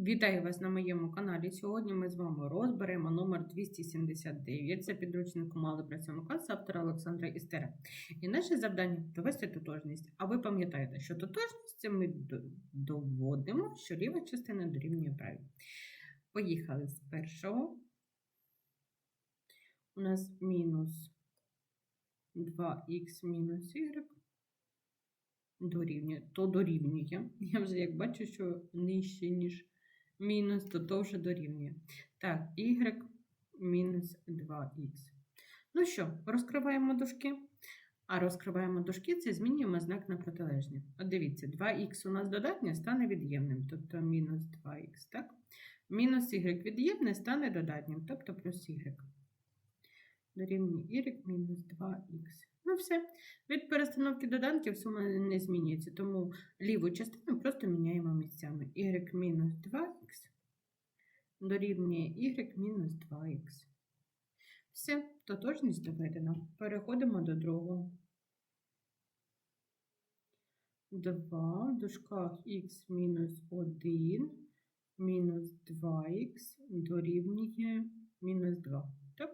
Вітаю вас на моєму каналі. Сьогодні ми з вами розберемо номер 279. Це підручник мали працюємо класу автора Олександра Істера. І наше завдання довести тотожність. А ви пам'ятаєте, що тотожність ми доводимо, що ліва частина дорівнює правій. Поїхали з першого. У нас мінус 2х мінус y дорівнює, то дорівнює. Я вже як бачу, що нижче, ніж мінус, то вже дорівнює. Так, y мінус 2х. Ну що, розкриваємо дужки. А розкриваємо дужки, це змінюємо знак на протилежні. От дивіться, 2х у нас додатнє стане від'ємним, тобто мінус 2х, так? Мінус y від'ємне стане додатнім, тобто плюс y. Дорівнює y мінус 2х. Все. Від перестановки доданків сума не змінюється, тому ліву частину просто міняємо місцями. y мінус 2х дорівнює y мінус 2х. Все, тотожність доведена. Переходимо до другого. 2 в дужках х мінус 1 мінус 2х дорівнює мінус 2. Так?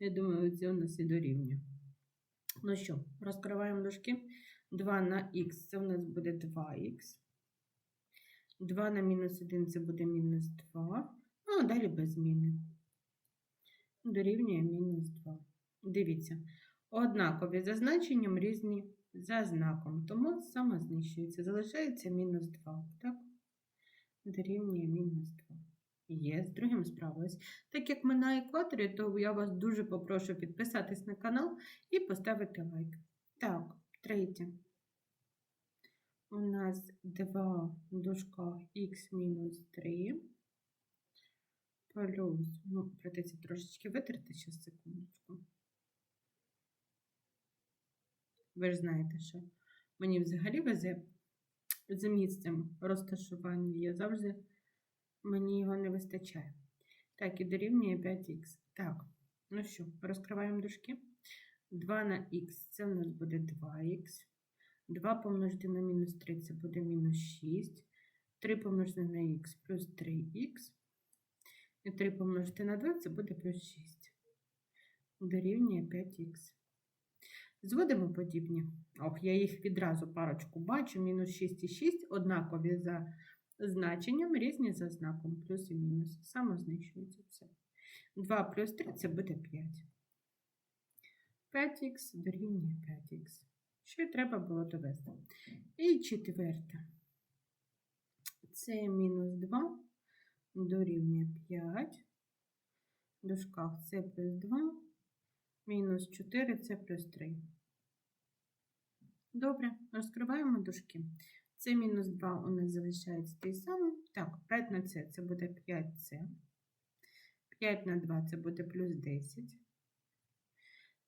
Я думаю, це у нас і дорівнює. Ну що, розкриваємо дужки. 2 на х це у нас буде 2х. 2 на мінус 1 це буде мінус 2. Ну, а далі без зміни. Дорівнює мінус 2. Дивіться, однакові за значенням різні за знаком, тому саме знищується. Залишається мінус 2. Так? Дорівнює мінус 2. Є, з другим справилась. Так як ми на екваторі, то я вас дуже попрошу підписатись на канал і поставити лайк. Так, третє. У нас 2 в дужках х мінус 3. Плюс, ну, придеться трошечки витерти, зараз секундочку. Ви ж знаєте, що мені взагалі везе з місцем розташування. Я завжди мені його не вистачає. Так, і дорівнює 5х. Так, ну що, розкриваємо дужки. 2 на х це у нас буде 2х. 2 помножити на мінус 3 це буде мінус 6. 3 помножити на х плюс 3х. І 3 помножити на 2 це буде плюс 6. Дорівнює 5х. Зводимо подібні. Ох, я їх відразу парочку бачу. Мінус 6 і 6 однакові за значенням, різні за знаком. Плюс і мінус. Самознищується все. 2 плюс 3 це буде 5. 5х дорівнює 5х. Що й треба було довести. І четверте. Це мінус 2 дорівнює 5. В дужках це плюс 2. Мінус 4 це плюс 3. Добре, розкриваємо дужки. Це мінус 2 у нас залишається той самий. Так, 5 на це це буде 5c. 5 на 2 це буде плюс 10.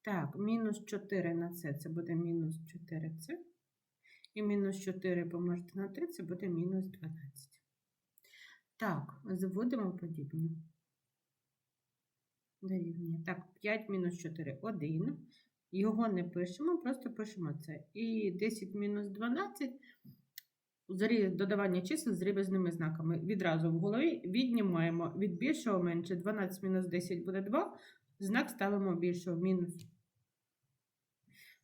Так, мінус 4 на це це буде мінус 4c. І мінус 4 помножити на 3 це буде мінус 12. Так, зводимо подібні. Дорівнює. Так, 5 мінус 4 1. Його не пишемо, просто пишемо це. І 10 мінус 12 зарі- додавання чисел з рівними знаками. Відразу в голові віднімаємо від більшого менше. 12 мінус 10 буде 2. Знак ставимо більшого мінус.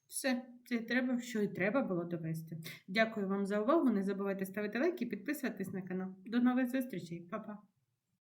Все, це треба, що і треба було довести. Дякую вам за увагу. Не забувайте ставити лайки і підписуватись на канал. До нових зустрічей, Па-па!